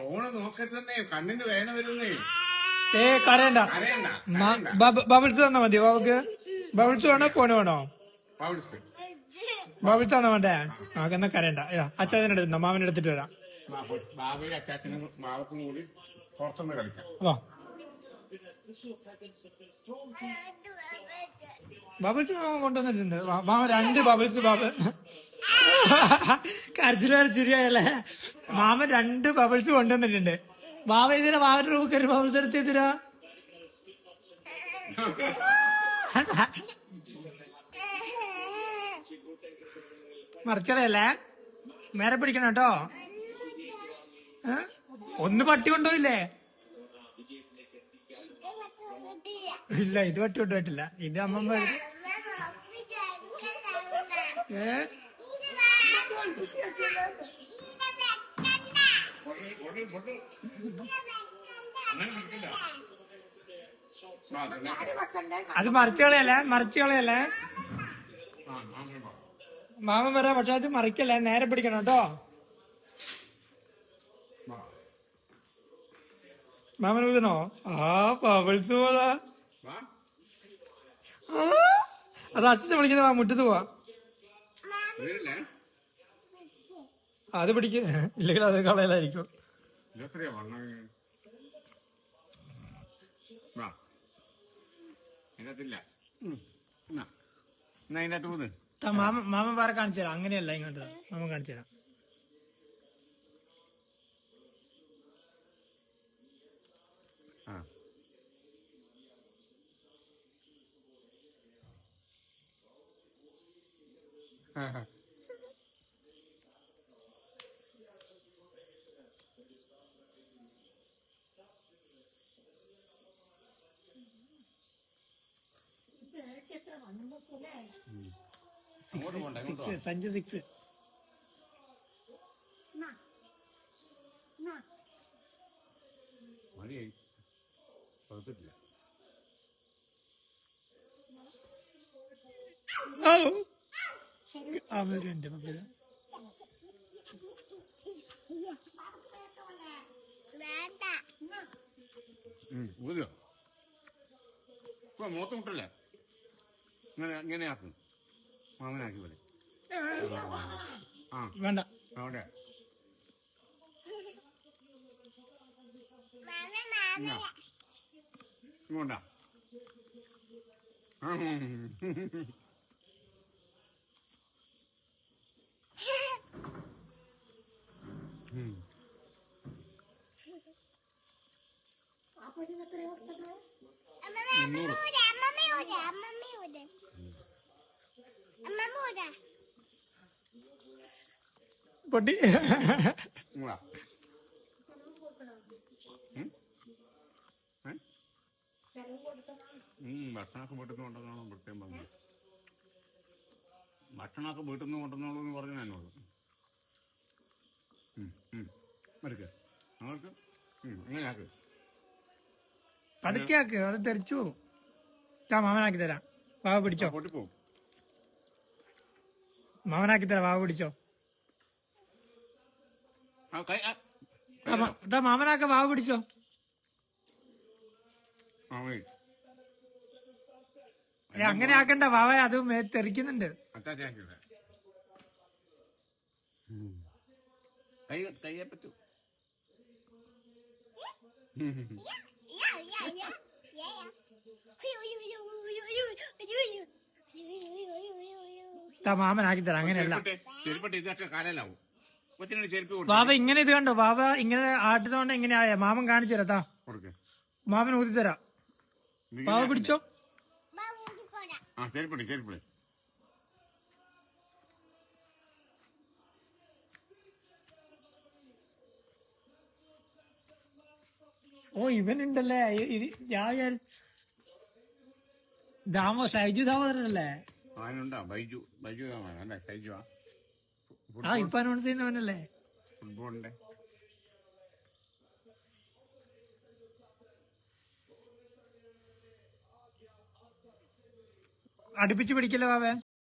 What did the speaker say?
Phone നോക്കരുതെന്നേ കണ്ണിന് വേദന വരുന്നേ. ഏ കരയണ്ട. ബബിൾസ് തന്നാ മതി ബാബുക്ക്. ബബിൾസ് വേണോ ഫോൺ വേണോ? പൗൾസ് ബബിൾസ് ആണോ വേണ്ടേ? നമുക്ക് എന്നാ കരയണ്ട. അച്ഛനെ എടുത്തു മാമനെ എടുത്തിട്ട് വരാം. ബാബയും അച്ചാച്ചനും കൂടി പുറത്തുനിന്ന് കളിക്കാം. വാ. ബബിൾസ് മാമ കൊണ്ടുവന്നിട്ടുണ്ട്. മാമ രണ്ട് ബബിൾസ് ബാബ. കരച്ചിൽ ചിരിയായല്ലേ? മാമൻ രണ്ട് ബബിൾസ് കൊണ്ടുവന്നിട്ടുണ്ട്. മാമ ഇതിന് മാമന്റെ റൂമിൽ കയറി ബബിൾസ് എടുത്ത് മറിച്ചടയല്ലേ മേരെ പിടിക്കണം കേട്ടോ? ഒന്ന് പട്ടി കൊണ്ടുപോയില്ലേ? ഇല്ല ഇത് വെട്ടി വിട്ടിട്ടില്ല ഇത് അമ്മമ്മ ഏ. അത് മറിച്ച് കളയല്ലേ മറിച്ച് കളയല്ലേ. മാമൻ വരാ പക്ഷെ അത് മറിക്കല്ലേ നേരെ പിടിക്കണം കേട്ടോ മാമൻ ഊതണോ ആ വാ. ആ, അത് അച്ഛൻ വിളിക്കുന്ന വാ മുറ്റത്ത് പോവാ. അത് പിടിക്ക്. ഇല്ലെങ്കിൽ അത് കളയലായിരിക്കും. മാമൻ വേറെ കാണിച്ചു തരാം. അങ്ങനെയല്ല ഇങ്ങോട്ട്. മാമൻ കാണിച്ചു തരാം ആ അങ്ങോട്ട് പോണ്ട ഇങ്ങോട്ട് സിക്സ് സഞ്ജു സിക്സ് മതിയായി. കുഴപ്പമില്ല. അവരുണ്ട് മക്കൾ മൂത്ത മുട്ടല്ലേ? ഇങ്ങനെ ഇങ്ങനെ ആക്കും. മാമനാക്കി പോലെ. ആ വേണ്ട. അവിടെ. ഇങ്ങോട്ടാ. പൊട്ടി. ഭക്ഷണമൊക്കെ വീട്ടിൽ നിന്ന് കൊണ്ടുവന്നോളാം പ്രത്യേകം പറഞ്ഞു ഭക്ഷണമൊക്കെ വീട്ടിൽ നിന്ന് കൊണ്ടുവന്നോളൂ എന്ന് പറഞ്ഞു എന്നോട്. എടുക്ക് അവർക്ക് അങ്ങനെയാക്ക് പതുക്കെ ആക്ക് അത് തെറിച്ചു പോകും മാമനാക്കി തരാം. വാവ പിടിച്ചോ? മാമനാക്കി തരാം വാവ പിടിച്ചോ? മാമനാക്ക വാവ പിടിച്ചോ? അങ്ങനെ ആക്കണ്ട വാവ അത് തെറിക്കുന്നുണ്ട്. കൈ ആക്കിയത് ഉം. ട്ടാ, മാമനാക്കി തരാം അങ്ങനെയല്ല. ബാബ ഇങ്ങനെ ഇത് കണ്ടോ? ബാബ ഇങ്ങനെ ആട്ടുന്നോണ്ട് എങ്ങനെയായ ആയ. മാമൻ കാണിച്ചു തരാ താ മാമൻ ഊതി തരാ ബാബ പിടിച്ചോ? ആ ചെരുപ്പിടി ചെരുപ്പിട്. ഓ ഇവനുണ്ടല്ലേ. ഇത് ഞാൻ വിചാരിച്ചു ദാമോ ഷൈജു ദാമോദരനല്ലേ? അവനുണ്ടോ ബൈജു. ബൈജു ഷൈജു ആ ഇപ്പൊ അനൗൺസ് ചെയ്യുന്നവനല്ലേ ഫുട്ബോളിന്റെ. അടുപ്പിച്ച് പിടിക്കല്ലേ വാവേ